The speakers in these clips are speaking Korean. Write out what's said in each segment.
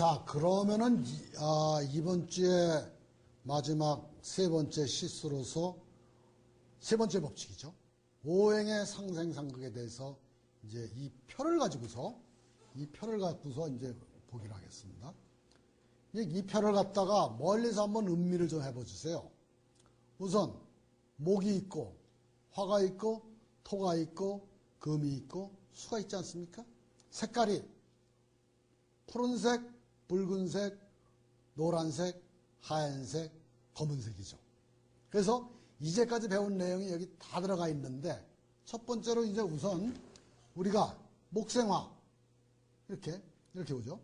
자, 그러면은 이, 아, 이번 주에 마지막 세 번째 시수로서 세 번째 법칙이죠. 오행의 상생상극에 대해서 이제 이 표를 가지고서 이 표를 갖고서 이제 보기로 하겠습니다. 이, 이 표를 갖다가 멀리서 한번 음미를 좀 해보 주세요. 우선 목이 있고 화가 있고 토가 있고 금이 있고 수가 있지 않습니까? 색깔이 푸른색, 붉은색, 노란색, 하얀색, 검은색이죠. 그래서 이제까지 배운 내용이 여기 다 들어가 있는데 첫 번째로 이제 우선 우리가 목생화 이렇게 이렇게 보죠.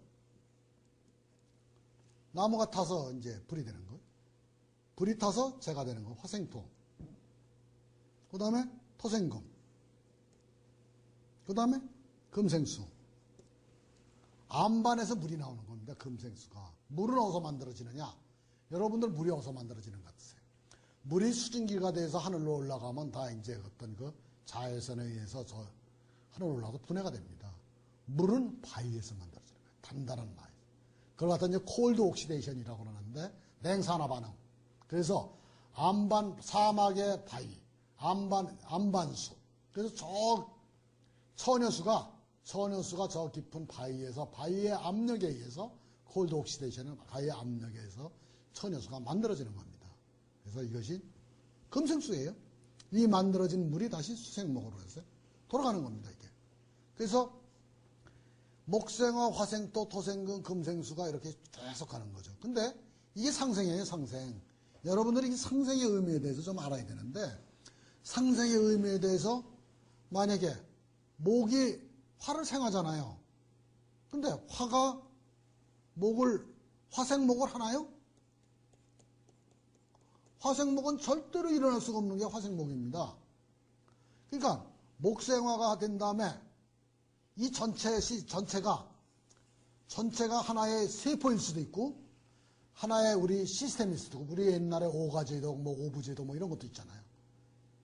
나무가 타서 이제 불이 되는 것. 불이 타서 재가 되는 것. 화생토. 그 다음에 토생금. 그 다음에 금생수. 암반에서 물이 나오는 겁니다. 금생수가. 물은 어디서 만들어지느냐? 여러분들 물이 어디서 만들어지는 것 같으세요? 물이 수증기가 돼서 하늘로 올라가면 다 이제 어떤 그 자외선에 의해서 저 하늘로 올라가서 분해가 됩니다. 물은 바위에서 만들어지는 거예요. 단단한 바위. 그걸 갖다 이제 콜드 옥시데이션이라고 그러는데 냉산화 반응. 그래서 암반 사막의 바위, 암반 암반수. 그래서 저 처녀수가 처녀수가 저 깊은 바위에서 바위의 압력에 의해서 콜드 옥시데이션은 바위의 압력에 의해서 처녀수가 만들어지는 겁니다. 그래서 이것이 금생수예요. 이 만들어진 물이 다시 수생목으로 해서 돌아가는 겁니다. 이게. 그래서 목생화, 화생토, 토생금, 금생수가 이렇게 계속 가는 거죠. 근데 이게 상생이에요, 상생. 여러분들이 이 상생의 의미에 대해서 좀 알아야 되는데 상생의 의미에 대해서 만약에 목이 화를 생하잖아요. 근데 화가 목을 화생목을 하나요? 화생목은 절대로 일어날 수가 없는 게 화생목입니다. 그러니까 목생화가 된 다음에 이 전체 시 전체가 전체가 하나의 세포일 수도 있고 하나의 우리 시스템일 수도 있고 우리 옛날에 오가제도 뭐 오부제도 뭐 이런 것도 있잖아요.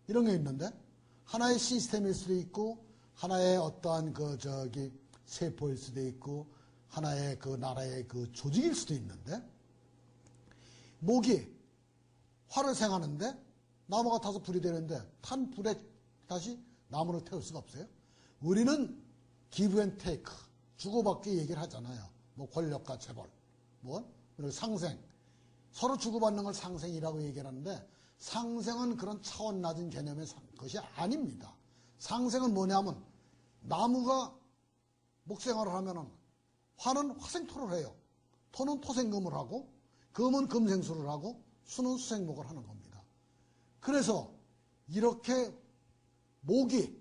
이런 게 있는데 하나의 시스템일 수도 있고 하나의 어떠한 그 저기 세포일 수도 있고 하나의 그 나라의 그 조직일 수도 있는데 목이 화를 생하는데 나무가 타서 불이 되는데 탄 불에 다시 나무를 태울 수가 없어요. 우리는 기브 앤 테이크 주고받기 얘기를 하잖아요. 뭐 권력과 재벌, 뭐 상생 서로 주고받는 걸 상생이라고 얘기를 하는데 상생은 그런 차원 낮은 개념의 것이 아닙니다. 상생은 뭐냐면 나무가 목생화를 하면은 화는 화생토를 해요. 토는 토생금을 하고 금은 금생수를 하고 수는 수생목을 하는 겁니다. 그래서 이렇게 목이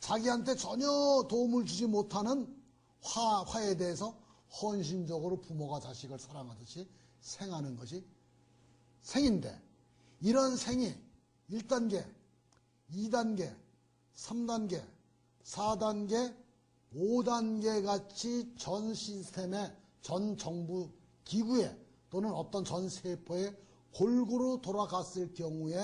자기한테 전혀 도움을 주지 못하는 화, 화에 대해서 헌신적으로 부모가 자식을 사랑하듯이 생하는 것이 생인데 이런 생이 1단계, 2단계, 3단계, 4단계, 5단계 같이 전 시스템의 전 정부 기구에 또는 어떤 전 세포에 골고루 돌아갔을 경우에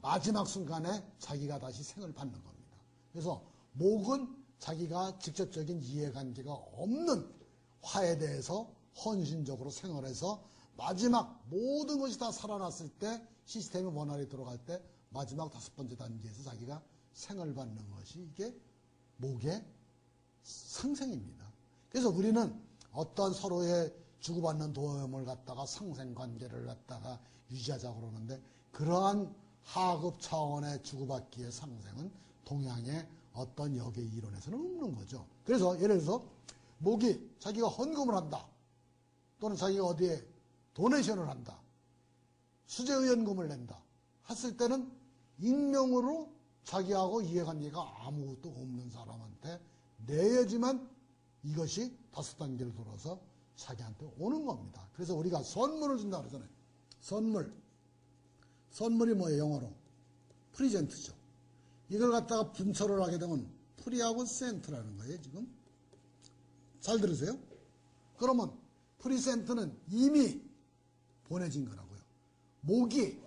마지막 순간에 자기가 다시 생을 받는 겁니다. 그래서 목은 자기가 직접적인 이해관계가 없는 화에 대해서 헌신적으로 생활해서 마지막 모든 것이 다 살아났을 때 시스템의 원활히 돌아갈 때 마지막 다섯 번째 단계에서 자기가 생을 받는 것이 이게 목의 상생입니다. 그래서 우리는 어떤 서로의 주고받는 도움을 갖다가 상생 관계를 갖다가 유지하자고 그러는데 그러한 하급 차원의 주고받기의 상생은 동양의 어떤 역의 이론에서는 없는 거죠. 그래서 예를 들어서 목이 자기가 헌금을 한다. 또는 자기가 어디에 도네이션을 한다. 수재의원금을 낸다. 했을 때는 익명으로 자기하고 이해관계가 아무것도 없는 사람한테 내야지만 이것이 다섯 단계를 돌아서 자기한테 오는 겁니다. 그래서 우리가 선물을 준다 그러잖아요. 선물. 선물이 뭐예요, 영어로? 프리젠트죠. 이걸 갖다가 분철을 하게 되면 프리하고 센트라는 거예요, 지금. 잘 들으세요? 그러면 프리센트는 이미 보내진 거라고요. 목이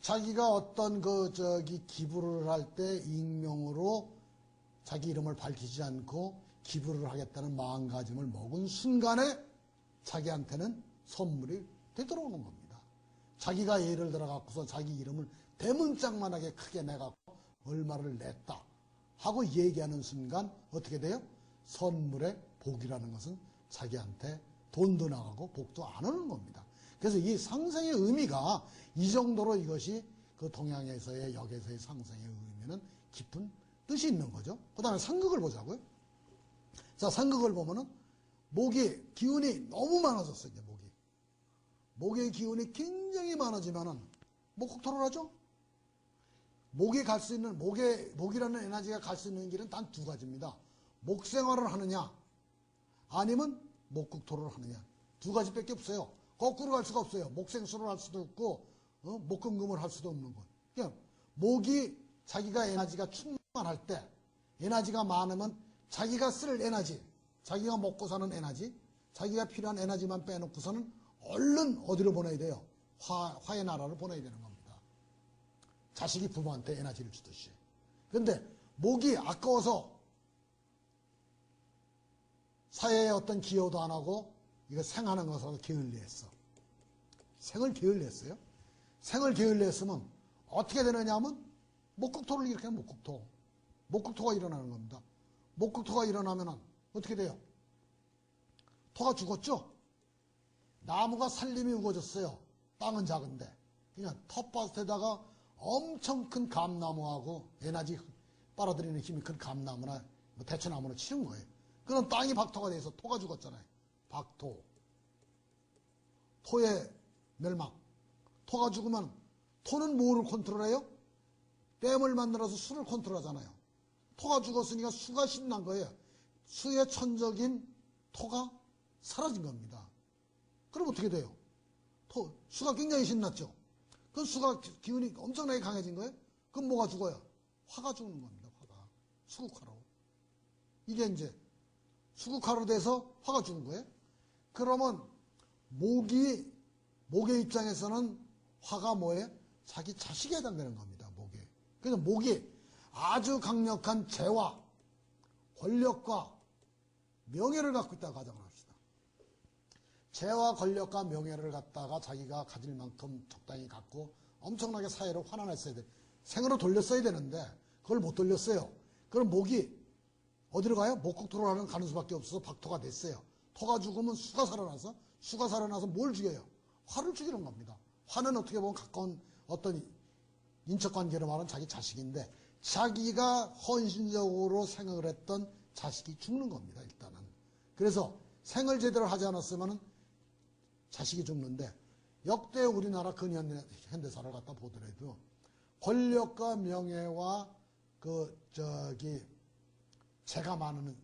자기가 어떤 그 저기 기부를 할 때 익명으로 자기 이름을 밝히지 않고 기부를 하겠다는 마음가짐을 먹은 순간에 자기한테는 선물이 되돌아오는 겁니다. 자기가 예를 들어 갖고서 자기 이름을 대문짝만하게 크게 내 갖고 얼마를 냈다 하고 얘기하는 순간 어떻게 돼요? 선물의 복이라는 것은 자기한테 돈도 나가고 복도 안 오는 겁니다. 그래서 이 상생의 의미가 이 정도로 이것이 그 동양에서의 역에서의 상생의 의미는 깊은 뜻이 있는 거죠. 그 다음에 상극을 보자고요. 자, 상극을 보면은 목이 기운이 너무 많아졌어요, 이제 목이. 목의 기운이 굉장히 많아지면은 목국토를 하죠? 목이 갈 수 있는, 목에, 목이라는 에너지가 갈 수 있는 길은 단 두 가지입니다. 목 생활을 하느냐, 아니면 목국토를 하느냐. 두 가지밖에 없어요. 거꾸로 갈 수가 없어요. 목생수를 할 수도 없고, 어? 목금금을 할 수도 없는 것. 그냥 목이 자기가 에너지가 충만할 때, 에너지가 많으면 자기가 쓸 에너지, 자기가 먹고 사는 에너지, 자기가 필요한 에너지만 빼놓고서는 얼른 어디로 보내야 돼요? 화, 화의 나라를 보내야 되는 겁니다. 자식이 부모한테 에너지를 주듯이. 근데 목이 아까워서 사회에 어떤 기여도 안 하고 이거 생하는 것으로 게을리했어. 생을 게을리했어요. 생을 게을리했으면 어떻게 되느냐 하면 목국토를 일으키는 목국토. 목국토가 일어나는 겁니다. 목국토가 일어나면 어떻게 돼요? 토가 죽었죠? 나무가 살림이 우거졌어요. 땅은 작은데. 그냥 텃밭에다가 엄청 큰 감나무하고 에너지 빨아들이는 힘이 큰 감나무나 뭐 대추나무를 치운 거예요. 그럼 땅이 박토가 돼서 토가 죽었잖아요. 박토. 토의 멸망. 토가 죽으면 토는 뭐를 컨트롤해요? 댐을 만들어서 수를 컨트롤하잖아요. 토가 죽었으니까 수가 신난 거예요. 수의 천적인 토가 사라진 겁니다. 그럼 어떻게 돼요? 토, 수가 굉장히 신났죠. 그 수가 기운이 엄청나게 강해진 거예요. 그럼 뭐가 죽어요? 화가 죽는 겁니다. 화가. 수국화로. 이게 이제 수국화로 돼서 화가 죽는 거예요. 그러면 목이 목의 입장에서는 화가 뭐예요? 자기 자식에 해당되는 겁니다. 목에. 그래서 목이 아주 강력한 재화, 권력과 명예를 갖고 있다고 가정을 합시다. 재화, 권력과 명예를 갖다가 자기가 가질 만큼 적당히 갖고 엄청나게 사회를 환원했어야 돼. 생으로 돌렸어야 되는데 그걸 못 돌렸어요. 그럼 목이 어디로 가요? 목국토로 하는 가는 수밖에 없어서 박토가 됐어요. 토가 죽으면 수가 살아나서 수가 살아나서 뭘 죽여요? 화를 죽이는 겁니다. 화는 어떻게 보면 가까운 어떤 인척관계로 말하는 자기 자식인데 자기가 헌신적으로 생각을 했던 자식이 죽는 겁니다. 일단은. 그래서 생을 제대로 하지 않았으면 자식이 죽는데 역대 우리나라 근현대사를 갖다 보더라도 권력과 명예와 그 저기 재가 많은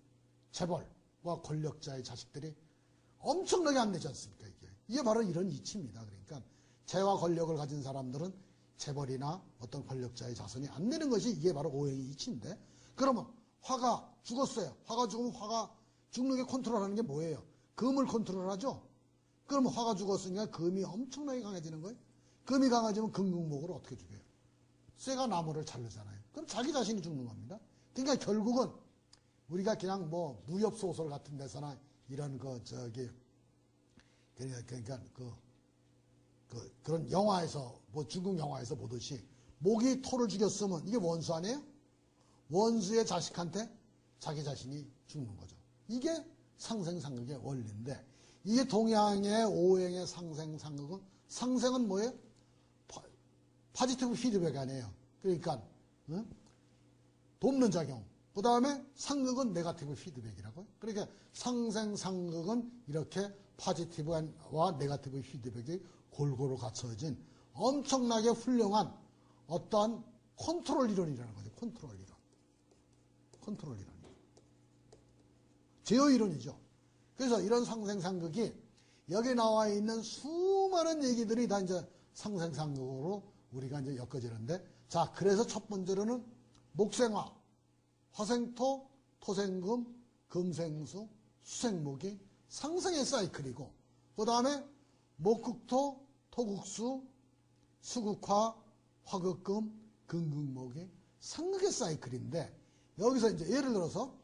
재벌과 권력자의 자식들이 엄청나게 안 되지 않습니까? 이게 이게 바로 이런 이치입니다. 그러니까 재와 권력을 가진 사람들은 재벌이나 어떤 권력자의 자손이 안 되는 것이 이게 바로 오행의 이치인데 그러면 화가 죽었어요. 화가 죽으면 화가 죽는 게 컨트롤하는 게 뭐예요? 금을 컨트롤하죠. 그러면 화가 죽었으니까 금이 엄청나게 강해지는 거예요. 금이 강해지면 금극목으로 어떻게 죽여요? 쇠가 나무를 자르잖아요. 그럼 자기 자신이 죽는 겁니다. 그러니까 결국은 우리가 그냥 뭐 무협 소설 같은 데서나 이런 그 저기 그러니까, 그러니까 그, 그 그런 영화에서 뭐 중국 영화에서 보듯이 목이 토를 죽였으면 이게 원수 아니에요? 원수의 자식한테 자기 자신이 죽는 거죠. 이게 상생상극의 원리인데 이게 동양의 오행의 상생상극은 상생은 뭐예요? 파, 지티브 피드백 아니에요. 그러니까 응? 돕는 작용. 그 다음에 상극은 네가티브 피드백이라고요. 그러니까 상생 상극은 이렇게 파지티브와 네가티브 피드백이 골고루 갖춰진 엄청나게 훌륭한 어떠한 컨트롤 이론이라는 거죠. 컨트롤 이론. 컨트롤 이론. 제어 이론이죠. 그래서 이런 상생 상극이 여기 나와 있는 수많은 얘기들이 다 이제 상생 상극으로 우리가 이제 엮어지는데 자, 그래서 첫 번째로는 목생화, 화생토, 토생금, 금생수, 수생목이 상승의 사이클이고 그 다음에 목국토, 토국수, 수국화, 화극금, 금극목이 상극의 사이클인데 여기서 이제 예를 들어서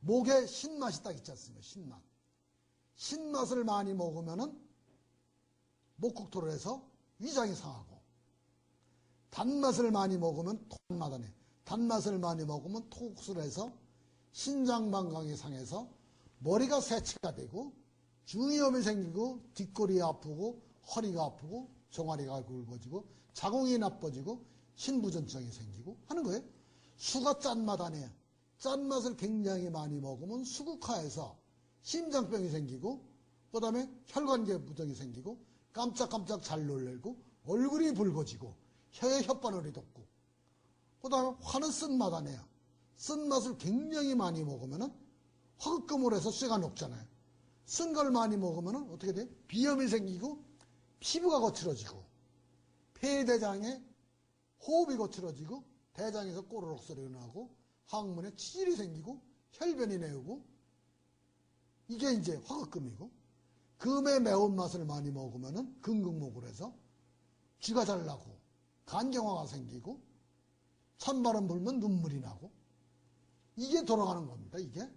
목에 신맛이 딱 있지 않습니까? 신맛. 신맛을 많이 먹으면은 목국토를 해서 위장이 상하고 단맛을 많이 먹으면 토맛하네. 단맛을 많이 먹으면 토국수를 해서 신장 방광이 상해서 머리가 세치가 되고 중이염이 생기고 뒷골이 아프고 허리가 아프고 종아리가 굵어지고 자궁이 나빠지고 신부전증이 생기고 하는 거예요. 수가 짠맛 아니에요. 짠맛을 굉장히 많이 먹으면 수국화해서 심장병이 생기고 그 다음에 혈관계 부정이 생기고 깜짝깜짝 잘 놀래고 얼굴이 붉어지고 혀에 혓바늘이 돋고 그 다음에 화는 쓴맛 아니에요. 쓴맛을 굉장히 많이 먹으면은 화극금을 해서 쇠가 녹잖아요. 쓴 걸 많이 먹으면은 어떻게 돼? 비염이 생기고 피부가 거칠어지고 폐대장에 호흡이 거칠어지고 대장에서 꼬르륵 소리가 나고 항문에 치질이 생기고 혈변이 내오고 이게 이제 화극금이고 금의 매운맛을 많이 먹으면은 근극목을 해서 쥐가 잘 나고 간경화가 생기고 찬바람 불면 눈물이 나고 이게 돌아가는 겁니다. 이게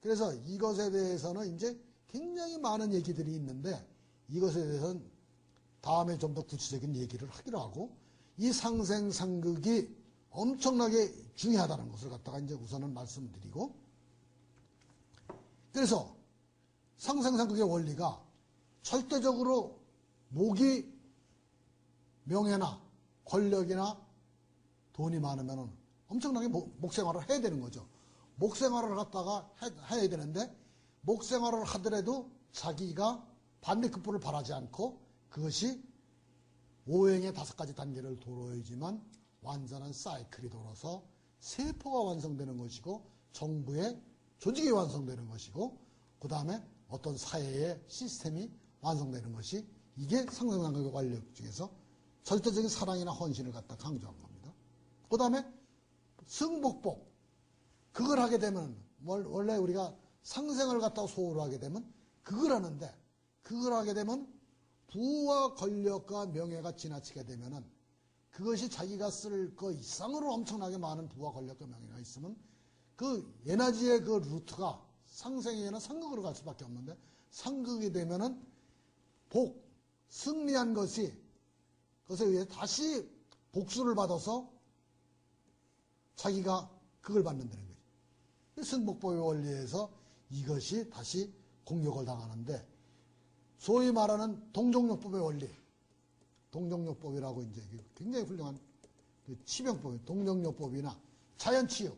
그래서 이것에 대해서는 이제 굉장히 많은 얘기들이 있는데 이것에 대해서는 다음에 좀 더 구체적인 얘기를 하기로 하고 이 상생상극이 엄청나게 중요하다는 것을 갖다가 이제 우선은 말씀드리고 그래서 상생상극의 원리가 절대적으로 목이 명예나 권력이나 돈이 많으면 엄청나게 목 생활을 해야 되는 거죠. 목 생활을 갖다가 해, 야 되는데 목 생활을 하더라도 자기가 반대급부를 바라지 않고 그것이 오행의 다섯 가지 단계를 도로야지만 완전한 사이클이 돌아서 세포가 완성되는 것이고 정부의 조직이 완성되는 것이고 그 다음에 어떤 사회의 시스템이 완성되는 것이 이게 상상상극의 관력 중에서 절대적인 사랑이나 헌신을 갖다 강조한 겁니다. 그 다음에 승복복. 그걸 하게 되면 원래 우리가 상생을 갖다가 소홀히 하게 되면 그걸 하는데 그걸 하게 되면 부와 권력과 명예가 지나치게 되면은 그것이 자기가 쓸 거 이상으로 엄청나게 많은 부와 권력과 명예가 있으면 그 에너지의 그 루트가 상생에는 상극으로 갈 수밖에 없는데 상극이 되면은 복, 승리한 것이 그것에 의해 다시 복수를 받아서 자기가 그걸 받는다는 거죠. 승복법의 원리에서 이것이 다시 공격을 당하는데 소위 말하는 동종요법의 원리, 동종요법이라고 이제 굉장히 훌륭한 그 치명법, 동종요법이나 자연치유.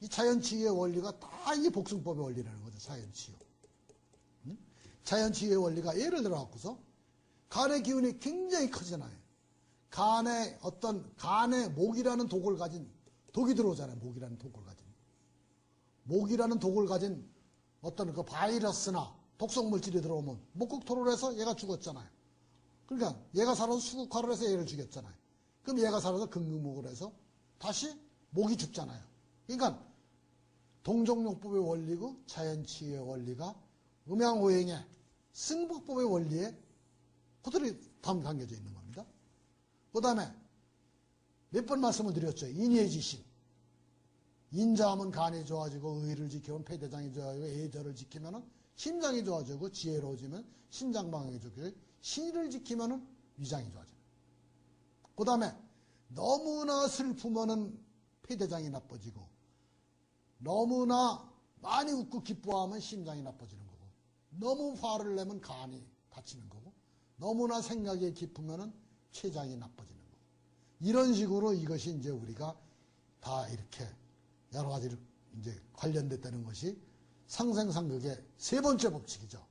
이 자연치유의 원리가 다 이 복승법의 원리라는 거죠, 자연치유. 응? 자연치유의 원리가 예를 들어 갖고서 간의 기운이 굉장히 크잖아요. 간에 어떤 간에 목이라는 독을 가진 독이 들어오잖아요. 목이라는 독을 가진 목이라는 독을 가진 어떤 그 바이러스나 독성 물질이 들어오면 목국토를 해서 얘가 죽었잖아요. 그러니까 얘가 살아서 수국화를 해서 얘를 죽였잖아요. 그럼 얘가 살아서 근근목을 해서 다시 목이 죽잖아요. 그러니까 동종용법의 원리고 자연치유의 원리가 음양오행의 승복법의 원리에 그들이 담겨져 있는 겁니다. 그 다음에 몇 번 말씀을 드렸죠. 인예지신. 인자하면 간이 좋아지고 의를 지키면 폐대장이 좋아지고 애절을 지키면 심장이 좋아지고 지혜로워지면 신장 방향이 좋고 신의를 지키면 위장이 좋아져요. 그 다음에 너무나 슬프면 폐대장이 나빠지고 너무나 많이 웃고 기뻐하면 심장이 나빠지는 거고 너무 화를 내면 간이 다치는 거고 너무나 생각이 깊으면 췌장이 나빠지는 거고 이런 식으로 이것이 이제 우리가 다 이렇게 여러 가지로 이제 관련됐다는 것이 상생상극의 세 번째 법칙이죠.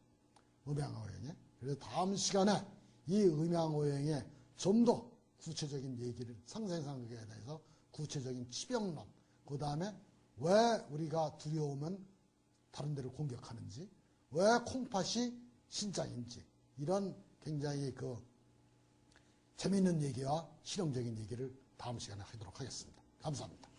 음양오행에. 그래서 다음 시간에 이 음양오행의 좀 더 구체적인 얘기를 상생상극에 대해서 구체적인 치병론, 그 다음에 왜 우리가 두려우면 다른 데를 공격하는지, 왜 콩팥이 신장인지, 이런 굉장히 그 재미있는 얘기와 실용적인 얘기를 다음 시간에 하도록 하겠습니다. 감사합니다.